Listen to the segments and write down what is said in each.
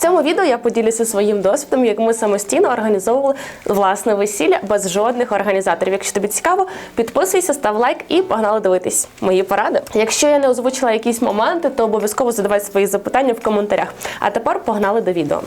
цьому відео я поділюся своїм досвідом, як ми самостійно організовували власне весілля без жодних організаторів. Якщо тобі цікаво, підписуйся, став лайк і погнали дивитись мої поради. Якщо я не озвучила якісь моменти, то обов'язково задавай свої запитання в коментарях. А тепер погнали до відео.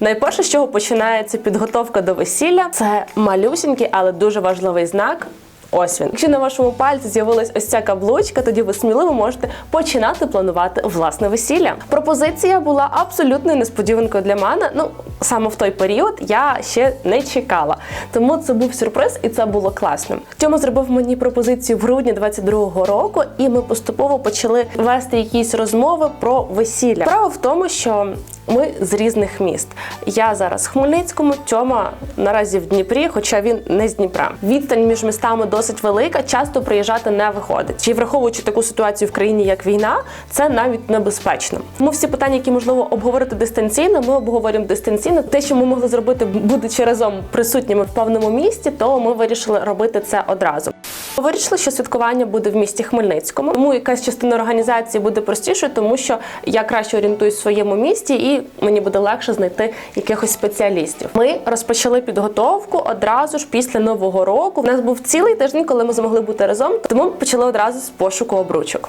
Найперше, з чого починається підготовка до весілля, це малюсінький, але дуже важливий знак. Ось він. Якщо на вашому пальці з'явилась ось ця каблучка, тоді ви сміливо можете починати планувати власне весілля. Пропозиція була абсолютною несподіванкою для мене. Ну саме в той період я ще не чекала. Тому це був сюрприз, і це було класно. Тьома зробив мені пропозицію в грудні 22-го року, і ми поступово почали вести якісь розмови про весілля. Справа в тому, що ми з різних міст. Я зараз в Хмельницькому, Тьома наразі в Дніпрі, хоча він не з Дніпра. Відстань між містами досить велика, часто приїжджати не виходить. Чи враховуючи таку ситуацію в країні, як війна, це навіть небезпечно. Тому всі питання, які можливо обговорити дистанційно, ми обговорюємо дистанційно. Те, що ми могли зробити, будучи разом присутніми в певному місті, то ми вирішили робити це одразу. Вирішили, що святкування буде в місті Хмельницькому. Тому якась частина організації буде простішою, тому що я краще орієнтуюсь в своєму місті, і мені буде легше знайти якихось спеціалістів. Ми розпочали підготовку одразу ж після нового року. У нас був цілий тиждень, коли ми змогли бути разом. Тому почали одразу з пошуку обручок.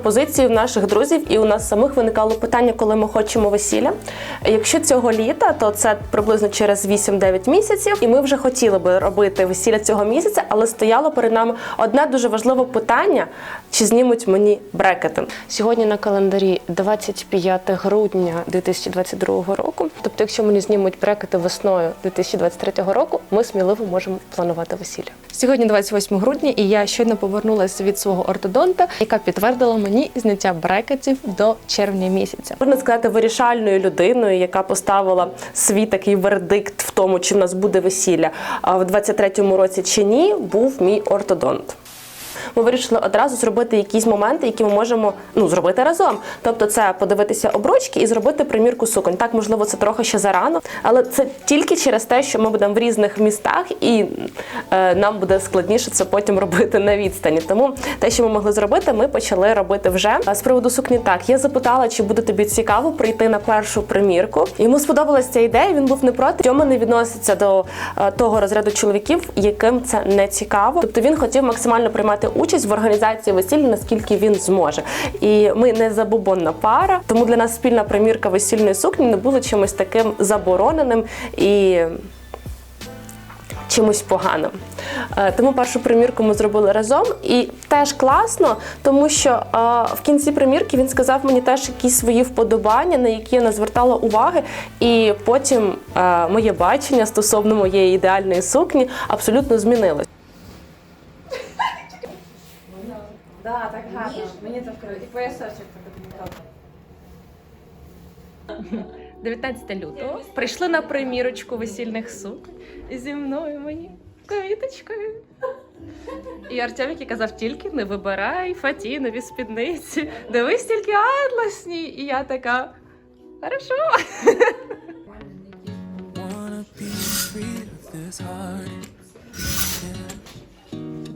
Пропозиції в наших друзів і у нас самих виникало питання, коли ми хочемо весілля. Якщо цього літа, то це приблизно через 8-9 місяців, і ми вже хотіли би робити весілля цього місяця, але стояло перед нами одне дуже важливе питання: чи знімуть мені брекети? Сьогодні на календарі 25 грудня 2022 року. Тобто, якщо мені знімуть брекети весною 2023 року, ми сміливо можемо планувати весілля. Сьогодні 28 грудня, і я щойно повернулася від свого ортодонта, яка підтвердила мені зняття брекетів до червня місяця. Можна сказати, вирішальною людиною, яка поставила свій такий вердикт в тому, чи в нас буде весілля в 23-му році чи ні, був мій ортодонт. Ми вирішили одразу зробити якісь моменти, які ми можемо ну зробити разом. Тобто, це подивитися обручки і зробити примірку суконь. Так, можливо, це трохи ще зарано, але це тільки через те, що ми будемо в різних містах, і е, нам буде складніше це потім робити на відстані. Тому те, що ми могли зробити, ми почали робити вже. А з приводу сукні, так я запитала, чи буде тобі цікаво прийти на першу примірку. Йому сподобалася ця ідея. Він був не проти. Тьома не відноситься до е, того розряду чоловіків, яким це не цікаво. Тобто він хотів максимально приймати участь в організації весілля, наскільки він зможе. І ми не забубонна пара, тому для нас спільна примірка весільної сукні не було чимось таким забороненим і. Чимось поганим. Е, Тому першу примірку ми зробили разом, і теж класно, тому що е, в кінці примірки він сказав мені теж якісь свої вподобання, на які я не звертала уваги. І потім е, моє бачення стосовно моєї ідеальної сукні абсолютно змінилось. Да, так гарно. Мені так круто. І поясочок добре. 19 лютого прийшли на примірочку весільних суконь зі мною мені квіточкою. І Артем, який казав, тільки не вибирай фатінові спідниці. Дивись тільки атласні. І я така. Хорошо.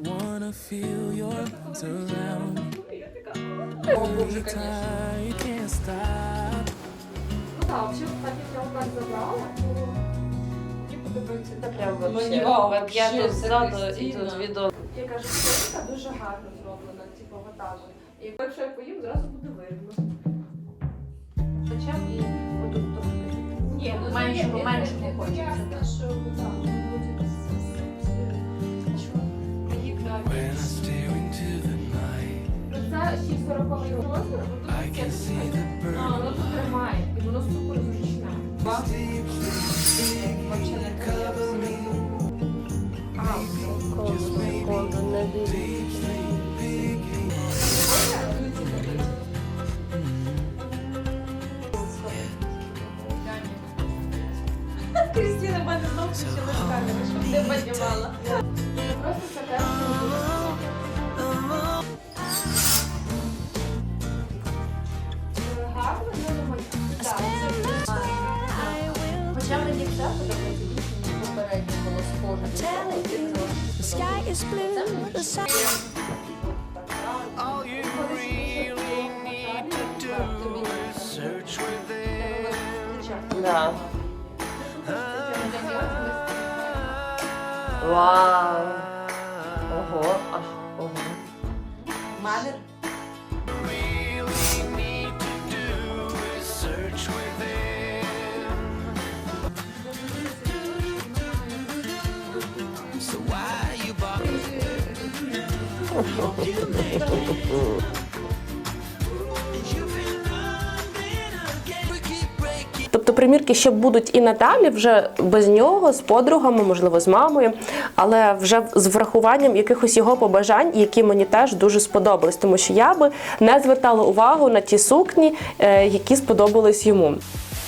Wanna feel your arms around Так, взагалі, так як я отак забрала, то мені подобається. Це прям вообще. вообще. От я тут ззаду і тут відео. Я кажу, скринька дуже гарно зроблена, типу, отак. І якщо я поїм, зразу буде видно. Зачем і отут трошки. Ні, ну меншого, меншого хочеться. що так, буде When I Оце ще 40 років розмір, отут а, ну, тут ну, тримає, і воно супер зручне. Ну, Крістіна мене знову почала камеру, щоб не подівала. The sky is blue. All you really need to do is search within. Да. Вау. oh, oh. Тобто примірки ще будуть і надалі, вже без нього, з подругами, можливо, з мамою, але вже з врахуванням якихось його побажань, які мені теж дуже сподобались, тому що я би не звертала увагу на ті сукні, е, які сподобались йому.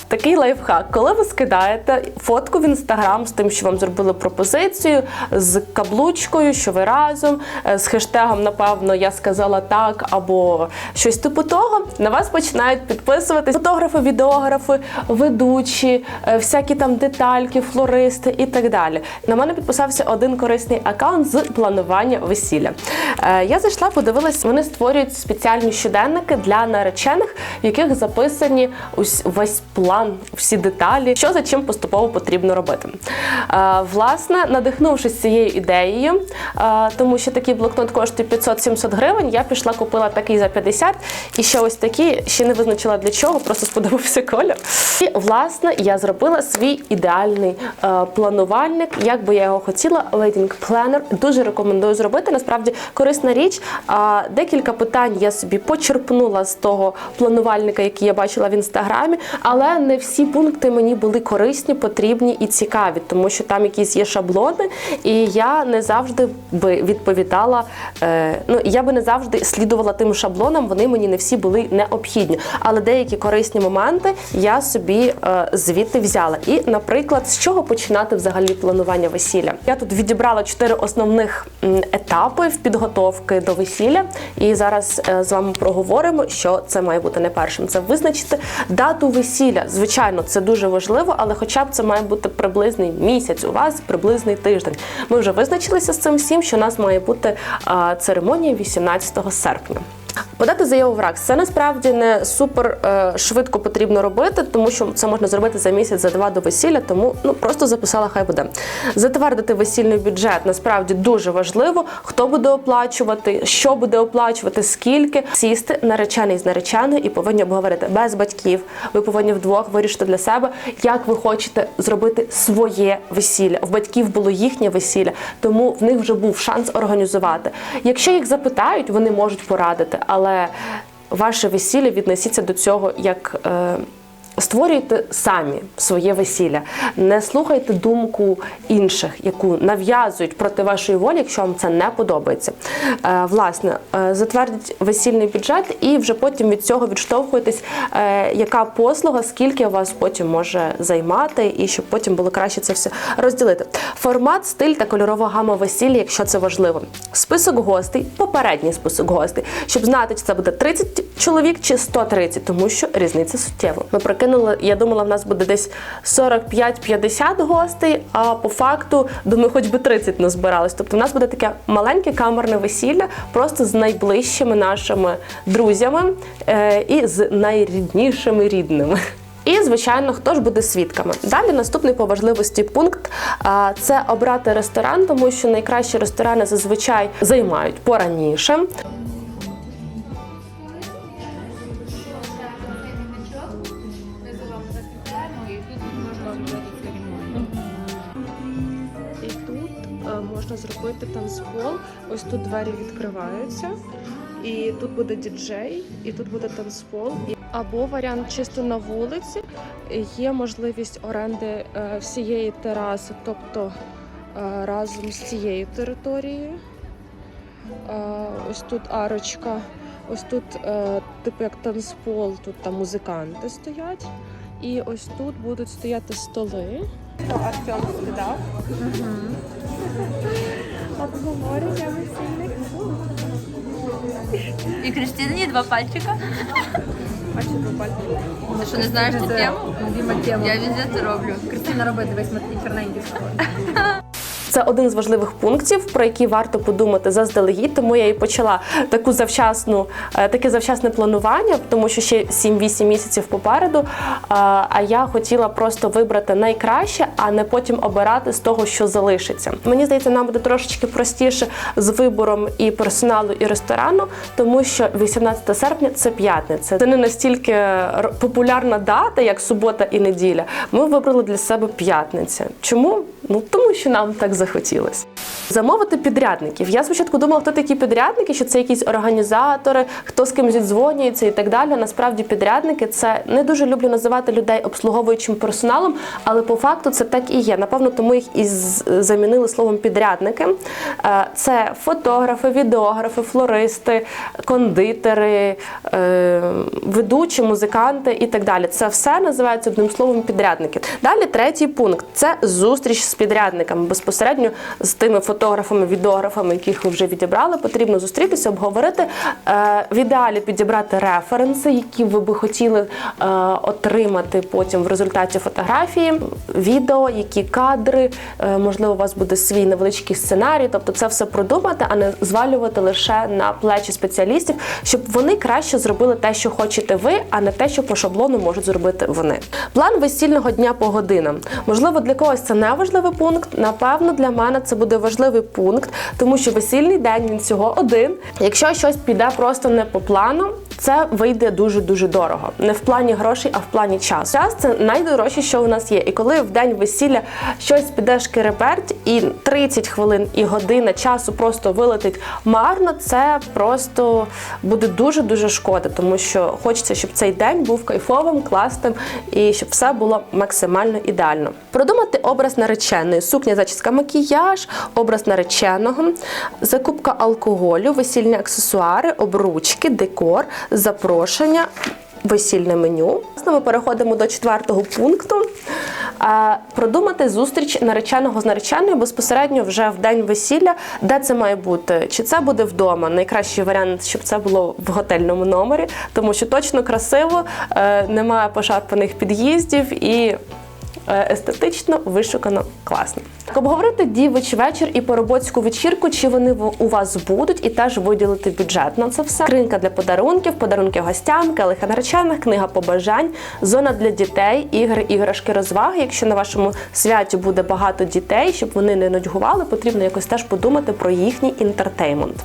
Такий лайфхак, коли ви скидаєте фотку в інстаграм з тим, що вам зробили пропозицію, з каблучкою, що ви разом, е, з хештегом, напевно, я сказала так, або щось типу того, на вас починають підписуватись фотографи, відеографи, ведучі, е, всякі там детальки, флористи і так далі. На мене підписався один корисний аккаунт з планування весілля. Е, Я зайшла, подивилась, вони створюють спеціальні щоденники для наречених, в яких записані ось весь план, всі деталі, що за чим поступово потрібно робити. Е, Власне, надихнувшись цією ідеєю, е, тому що такий блокнот коштує 500-700 гривень, я пішла купила такий за 50 і ще ось такі, ще не визначила для чого, просто сподобався колір. І власне я зробила свій ідеальний е, планувальник, як би я його хотіла. Wedding Planner. Дуже рекомендую зробити. Насправді корисна річ. Декілька питань я собі почерпнула з того планувальника, який я бачила в інстаграмі, але не всі пункти мені були корисні, потрібні і цікаві, тому що там якісь є шаблони, і я не завжди би відповідала. Е, ну я би не завжди слідувала тим шаблонам. Вони мені не всі були необхідні. Але деякі корисні моменти я собі е, звідти взяла. І, наприклад, з чого починати взагалі планування весілля? Я тут відібрала чотири основних етапи в підготовки до весілля, і зараз е, з вами проговоримо, що це має бути не першим. Це визначити дату весілля. Звичайно, це дуже важливо, але хоча б це має бути приблизний місяць. У вас приблизний тиждень. Ми вже визначилися з цим всім, що у нас має бути церемонія 18 серпня. Подати заяву в РАКС це насправді не супер е, швидко потрібно робити, тому що це можна зробити за місяць, за два до весілля. Тому ну просто записала, хай буде. Затвердити весільний бюджет насправді дуже важливо. Хто буде оплачувати, що буде оплачувати, скільки сісти наречений з нареченою і повинні обговорити без батьків. Ви повинні вдвох вирішити для себе, як ви хочете зробити своє весілля. В батьків було їхнє весілля, тому в них вже був шанс організувати. Якщо їх запитають, вони можуть порадити, але ваше весілля віднесіться до цього як. Створюйте самі своє весілля, не слухайте думку інших, яку нав'язують проти вашої волі, якщо вам це не подобається. Е, власне, е, затвердіть весільний бюджет і вже потім від цього відштовхуєтесь, е, яка послуга, скільки вас потім може займати, і щоб потім було краще це все розділити. Формат, стиль та кольорова гама весілля, якщо це важливо. Список гостей, попередній список гостей, щоб знати, чи це буде 30 чоловік чи 130, тому що різниця суттєва. Ми прикинули, я думала, в нас буде десь 45-50 гостей, а по факту, думаю, хоч би 30 не збиралось. Тобто, в нас буде таке маленьке камерне весілля, просто з найближчими нашими друзями е, і з найріднішими рідними. І, звичайно, хто ж буде свідками? Далі наступний по важливості пункт це обрати ресторан, тому що найкращі ресторани зазвичай займають пораніше. Можна зробити танцпол. Ось тут двері відкриваються, і тут буде діджей, і тут буде танцпол. Або варіант чисто на вулиці. Є можливість оренди е, всієї тераси, тобто е, разом з цією територією. Е, Ось тут арочка, ось тут, типу як танцпол, тут там музиканти стоять. І ось тут будуть стояти столи. Артем скидав. Обговорення весільних. І Кристині два пальчика. Бачите, пальці. Ти що не знаєш цю тему? любима тема. Я везде це роблю. Кристина робить, такі чорненькі. Це один з важливих пунктів, про які варто подумати заздалегідь. Тому я і почала таку завчасну, е, таке завчасне планування, тому що ще 7-8 місяців попереду. А а я хотіла просто вибрати найкраще, а не потім обирати з того, що залишиться. Мені здається, нам буде трошечки простіше з вибором і персоналу, і ресторану, тому що 18 серпня це п'ятниця. Це не настільки популярна дата, як субота і неділя. Ми вибрали для себе п'ятниця. Чому? Ну тому що нам так захотілося. Замовити підрядників. Я спочатку думала, хто такі підрядники, що це якісь організатори, хто з ким зідзвонюється і так далі. Насправді підрядники це не дуже люблю називати людей обслуговуючим персоналом, але по факту це так і є. Напевно, тому їх і замінили словом підрядники. Е, Це фотографи, відеографи, флористи, кондитери, е, ведучі, музиканти і так далі. Це все називається одним словом підрядники. Далі третій пункт це зустріч з підрядниками безпосередньо з тими фотографами, відеографами, яких ви вже відібрали. Потрібно зустрітися, обговорити е, в ідеалі підібрати референси, які ви би хотіли е, отримати потім в результаті фотографії, відео, які кадри, е, можливо, у вас буде свій невеличкий сценарій. Тобто, це все продумати, а не звалювати лише на плечі спеціалістів, щоб вони краще зробили те, що хочете ви, а не те, що по шаблону можуть зробити вони. План весільного дня по годинам. Можливо, для когось це не важливий пункт. Напевно, для мене це буде важливий пункт, тому що весільний день він всього один. Якщо щось піде просто не по плану. Це вийде дуже дуже дорого, не в плані грошей, а в плані часу. Час це найдорожче, що у нас є. І коли в день весілля щось піде шкереперть, і 30 хвилин і година часу просто вилетить марно, це просто буде дуже дуже шкода, тому що хочеться, щоб цей день був кайфовим, класним і щоб все було максимально ідеально. Продумати образ нареченої, сукня, зачіска, макіяж, образ нареченого, закупка алкоголю, весільні аксесуари, обручки, декор, запрошення. Весільне меню. Ми переходимо до четвертого пункту. Продумати зустріч нареченого з нареченою безпосередньо вже в день весілля, де це має бути. Чи це буде вдома? Найкращий варіант, щоб це було в готельному номері, тому що точно красиво, е, немає пошарпаних під'їздів і е, естетично, вишукано, класно. Так, Обговорити дівич вечір і поробоцьку вечірку, чи вони у вас будуть, і теж виділити бюджет на це все. Скринька для подарунків, подарунки гостям, келиха наречених, книга побажань, зона для дітей, ігри, іграшки, розваги. Якщо на вашому святі буде багато дітей, щоб вони не нудьгували, потрібно якось теж подумати про їхній інтертеймент.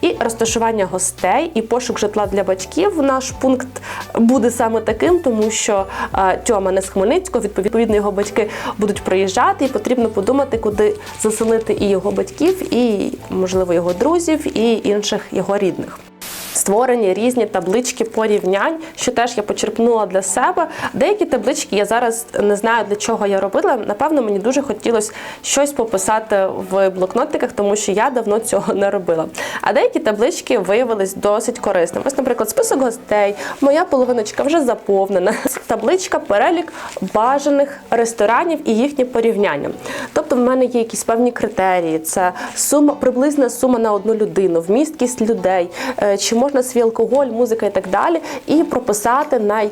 І розташування гостей і пошук житла для батьків. Наш пункт буде саме таким, тому що е, Тьома не з Хмельницького, відповідно, його батьки будуть приїжджати, і потрібно подумати, куди заселити і його батьків, і можливо його друзів, і інших його рідних. Створені різні таблички порівнянь, що теж я почерпнула для себе. Деякі таблички я зараз не знаю для чого я робила. Напевно, мені дуже хотілося щось пописати в блокнотиках, тому що я давно цього не робила. А деякі таблички виявились досить корисними. Ось, наприклад, список гостей, моя половиночка вже заповнена. Табличка, перелік бажаних ресторанів і їхнє порівняння. Тобто, в мене є якісь певні критерії: це сума, приблизна сума на одну людину, вмісткість людей, е, чи можна свій алкоголь, музика і так далі, і прописати най.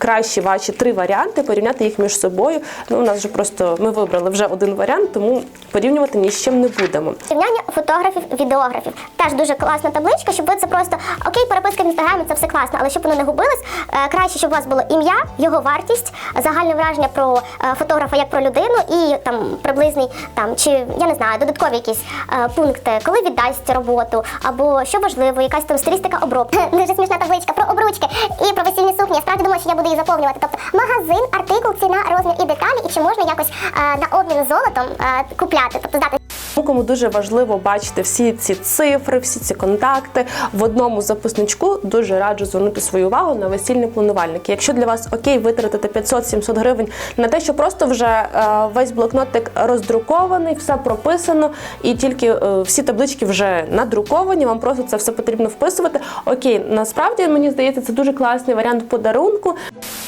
Кращі ваші три варіанти, порівняти їх між собою. Ну, у нас вже просто ми вибрали вже один варіант, тому порівнювати ні з чим не будемо. Порівняння фотографів, відеографів. Теж дуже класна табличка, щоб ви це просто окей, переписка в інстаграмі, це все класно, але щоб воно не губилось, е, краще, щоб у вас було ім'я, його вартість, загальне враження про е, фотографа як про людину і там приблизний там чи я не знаю, додаткові якісь е, пункти, коли віддасть роботу, або що важливо, якась там стилістика обробки. Дуже смішна табличка про обручки і про весільні сукні. Я справді думаю, що я буду її заповнювати. Тобто магазин, артикул, ціна, розмір і деталі, і чи можна якось е, на обмін золотом е, купляти, тобто здати Кому дуже важливо бачити всі ці цифри, всі ці контакти в одному записничку, дуже раджу звернути свою увагу на весільні планувальники. Якщо для вас окей витратити 500-700 гривень на те, що просто вже е, весь блокнотик роздрукований, все прописано, і тільки е, всі таблички вже надруковані, вам просто це все потрібно вписувати. Окей, насправді мені здається, це дуже класний варіант подарунку.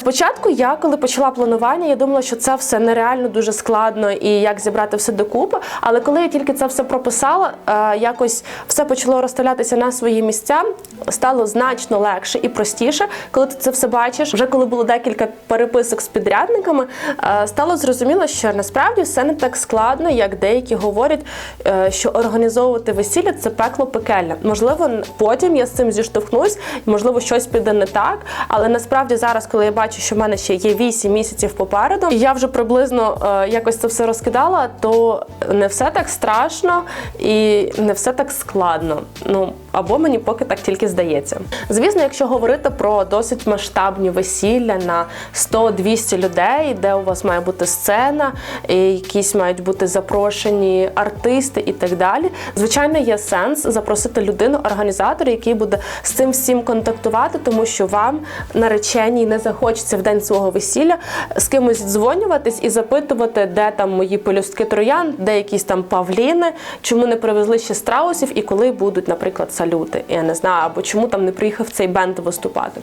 Спочатку я, коли почала планування, я думала, що це все нереально дуже складно і як зібрати все докупи. Але коли я тільки тільки це все прописала, е, якось все почало розставлятися на свої місця. Стало значно легше і простіше, коли ти це все бачиш. Вже коли було декілька переписок з підрядниками, е, стало зрозуміло, що насправді все не так складно, як деякі говорять, е, що організовувати весілля це пекло пекельне. Можливо, потім я з цим зіштовхнусь, можливо, щось піде не так. Але насправді зараз, коли я бачу, що в мене ще є 8 місяців попереду, і я вже приблизно якось це все розкидала, то не все так страшно і не все так складно. Ну або мені поки так тільки здається. Звісно, якщо говорити про досить масштабні весілля на 100-200 людей, де у вас має бути сцена, і якісь мають бути запрошені артисти і так далі. Звичайно, є сенс запросити людину, організатора, який буде з цим всім контактувати, тому що вам нареченій не захочеться в день свого весілля з кимось дзвонюватись і запитувати, де там мої пелюстки троян, де якісь там павліни, чому не привезли ще страусів і коли будуть, наприклад, салюти. Я не знаю, або чому там не приїхав цей бенд виступати.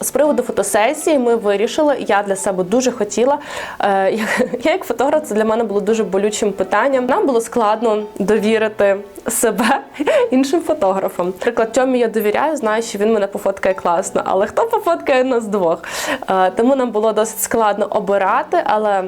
З приводу фотосесії ми вирішили, я для себе дуже хотіла. е, Я як фотограф, це для мене було дуже болючим питанням. Нам було складно довірити себе іншим фотографам. Наприклад, Тьомі я довіряю, знаю, що він мене пофоткає класно, але хто пофоткає нас двох? Е, Тому нам було досить складно обирати, але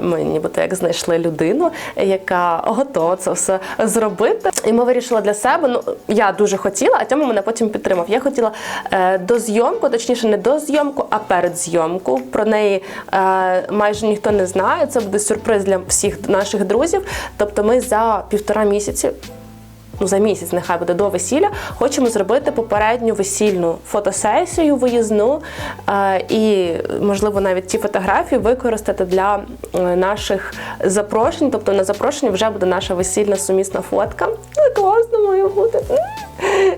ми нібито як знайшли людину, яка готова це все зробити. І ми вирішили для себе. Ну я дуже хотіла, а Тьома мене потім підтримав. Я хотіла е, до зйомку, точніше, не до зйомку, а перед зйомку. Про неї е, майже ніхто не знає. Це буде сюрприз для всіх наших друзів. Тобто, ми за півтора місяці. Ну, за місяць нехай буде до весілля. Хочемо зробити попередню весільну фотосесію виїзну е, і, можливо, навіть ці фотографії використати для е, наших запрошень. Тобто на запрошенні вже буде наша весільна сумісна фотка. Ну, класно має бути.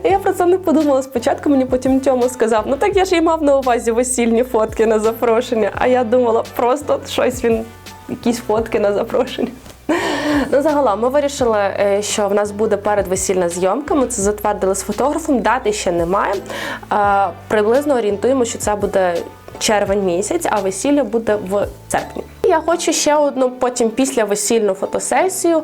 Я про це не подумала спочатку. Мені потім Тьому сказав: ну так я ж і мав на увазі весільні фотки на запрошення. А я думала, просто щось він, якісь фотки на запрошення. Ну, загалом, ми вирішили, е, що в нас буде передвесільна зйомка. Ми це затвердили з фотографом. Дати ще немає. Е, Приблизно орієнтуємо, що це буде червень місяць, а весілля буде в серпні. Я хочу ще одну потім після весільну фотосесію. Е,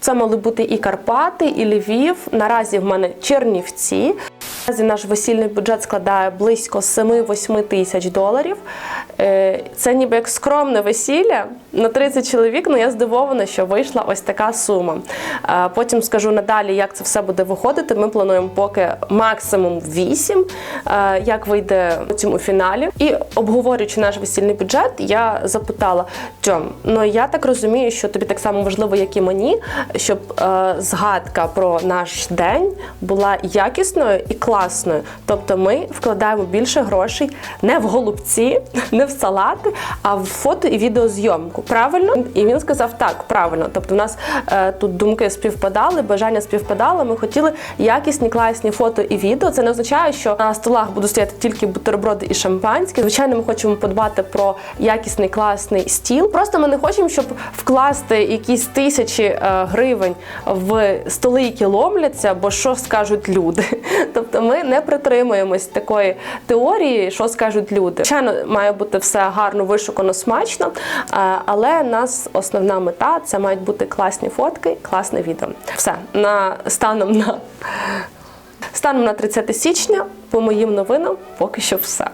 Це мали бути і Карпати, і Львів. Наразі в мене Чернівці. Наразі наш весільний бюджет складає близько 7-8 тисяч доларів. Е, Це ніби як скромне весілля на 30 чоловік. Ну я здивована, що вийшла ось така сума. Е, Потім скажу надалі, як це все буде виходити. Ми плануємо поки максимум 8, е, як вийде потім у фіналі. І обговорюючи наш весільний бюджет, я запитала: Тьом, ну я так розумію, що тобі так само важливо, як і мені, щоб згадка про наш день була якісною і класною. Тобто ми вкладаємо більше грошей не в голубці, не в салати, а в фото і відеозйомку. Правильно? І він сказав так, правильно. Тобто, в нас е, тут думки співпадали, бажання співпадали. Ми хотіли якісні, класні фото і відео. Це не означає, що на столах будуть стояти тільки бутерброди і шампанське. Звичайно, ми хочемо подбати про якісний класний стіл. Просто ми не хочемо, щоб вкласти якісь тисячі е, гривень в столи, які ломляться, бо що скажуть люди. Тобто ми не притримуємось такої теорії, що скажуть люди. Звичайно, має бути все гарно, вишукано, смачно, але нас основна мета це мають бути класні фотки, класне відео. Все на станом на станом на 30 січня, по моїм новинам, поки що все.